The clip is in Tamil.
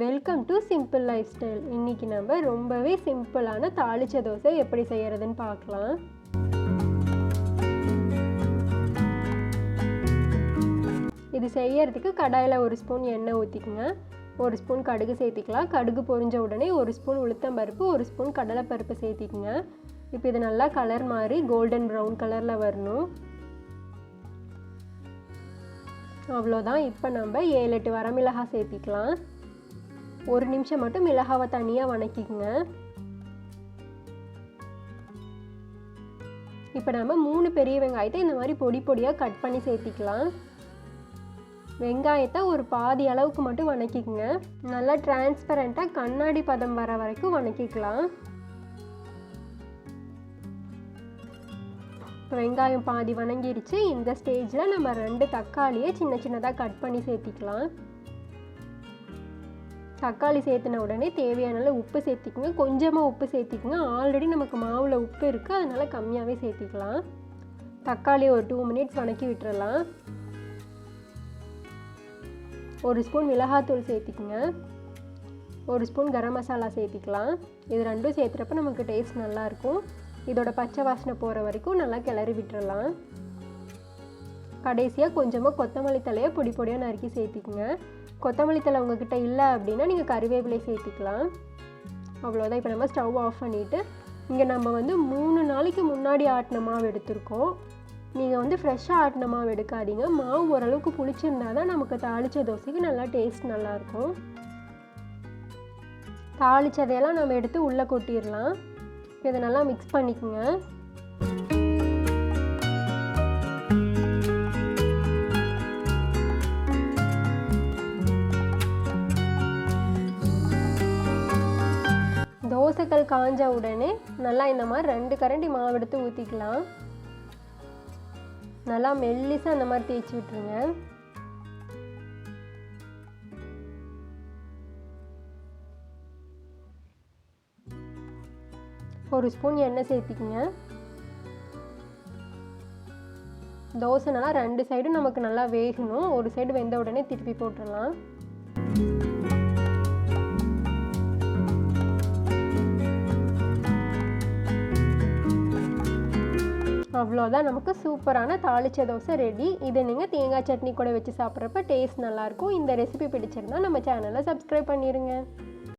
Welcome to simple lifestyle இன்றைக்கி நம்ம ரொம்பவே சிம்பிளான தாளிச்ச தோசை எப்படி செய்கிறதுன்னு பார்க்கலாம். இது செய்யறதுக்கு கடாயில் ஒரு ஸ்பூன் எண்ணெய் ஊற்றிக்குங்க ஒரு ஸ்பூன் கடுகு சேர்த்திக்கலாம். கடுகு பொரிஞ்ச உடனே ஒரு ஸ்பூன் உளுத்தம்பருப்பு ஒரு ஸ்பூன் கடலைப்பருப்பு சேர்த்திக்குங்க. இப்போ இது நல்லா கலர் மாதிரி கோல்டன் ப்ரௌன் கலரில் வரணும். அவ்வளோதான் இப்போ நம்ம ஏழு எட்டு வரமிளகாய் சேர்த்திக்கலாம். ஒரு நிமிஷம் மட்டும் மிளகாவை தனியாக வணக்கிக்குங்க. இப்போ நம்ம மூணு பெரிய வெங்காயத்தை இந்த மாதிரி பொடி பொடியாக கட் பண்ணி சேர்த்திக்கலாம். வெங்காயத்தை ஒரு பாதி அளவுக்கு மட்டும் வணக்கிக்குங்க. நல்லா டிரான்ஸ்பரண்ட்டாக கண்ணாடி பதம் வர வரைக்கும் வணக்கிக்கலாம். வெங்காயம் பாதி வணங்கிடுச்சு இந்த ஸ்டேஜில் நம்ம ரெண்டு தக்காளியை சின்ன சின்னதாக கட் பண்ணி சேர்த்திக்கலாம். தக்காளி சேர்த்துன உடனே தேவையான அளவு உப்பு சேர்த்திக்குங்க. கொஞ்சமாக உப்பு சேர்த்திக்குங்க. ஆல்ரெடி நமக்கு மாவில் உப்பு இருக்குது அதனால் கம்மியாகவே சேர்த்திக்கலாம். தக்காளி ஒரு டூ மினிட்ஸ் வணக்கி விட்டுறலாம். ஒரு ஸ்பூன் மிளகாத்தூள் சேர்த்திக்குங்க. ஒரு ஸ்பூன் கரம் மசாலா சேர்த்திக்கலாம். இது ரெண்டும் சேர்த்துறப்ப நமக்கு டேஸ்ட் நல்லாயிருக்கும் இதோட பச்சை வாசனை போகிற வரைக்கும் நல்லா கிளறி விட்டுறலாம். கடைசியாக கொஞ்சமாக கொத்தமல்லி தலையை பொடி பொடியாக நறுக்கி சேர்த்திக்குங்க. கொத்தமல்லி தலை உங்ககிட்ட இல்லை அப்படின்னா நீங்கள் கருவேப்பிலை சேர்த்திக்கலாம். அவ்வளோதான் இப்போ நம்ம ஸ்டவ் ஆஃப் பண்ணிவிட்டு இங்கே நம்ம வந்து மூணு நாளைக்கு முன்னாடி ஆட்டின மாவு எடுத்திருக்கோம். நீங்கள் வந்து ஃப்ரெஷ்ஷாக ஆட்டின மாவு எடுக்காதீங்க. மாவு ஓரளவுக்கு புளிச்சிருந்தா தான் நமக்கு தாளித்த தோசைக்கு நல்லா டேஸ்ட் நல்லாயிருக்கும். தாளித்ததையெல்லாம் நம்ம எடுத்து உள்ளே கொட்டிடலாம். இதை நல்லா மிக்ஸ் பண்ணிக்கோங்க. தோசைக்கல் காஞ்ச உடனே நல்லா இந்த மாதிரி ரெண்டு கரண்டி மாவு எடுத்து ஊற்றிக்கலாம் நல்லா மெல்லிசாக அந்த மாதிரி தேய்ச்சி விட்டுருங்க. ஒரு ஸ்பூன் எண்ணெய் சேர்த்திக்கிங்க. தோசை நல்லா ரெண்டு சைடும் நமக்கு நல்லா வேகணும். ஒரு சைடு வெந்த உடனே திருப்பி போட்டுடலாம். அவ்வளோதான். நமக்கு சூப்பரான தாளிச்ச தோசை ரெடி இதை நீங்கள் தேங்காய் சட்னி கூட வச்சு சாப்பிட்றப்ப டேஸ்ட் நல்லாயிருக்கும். இந்த ரெசிபி பிடிச்சிருந்தா நம்ம சேனலை சப்ஸ்கிரைப் பண்ணிடுங்க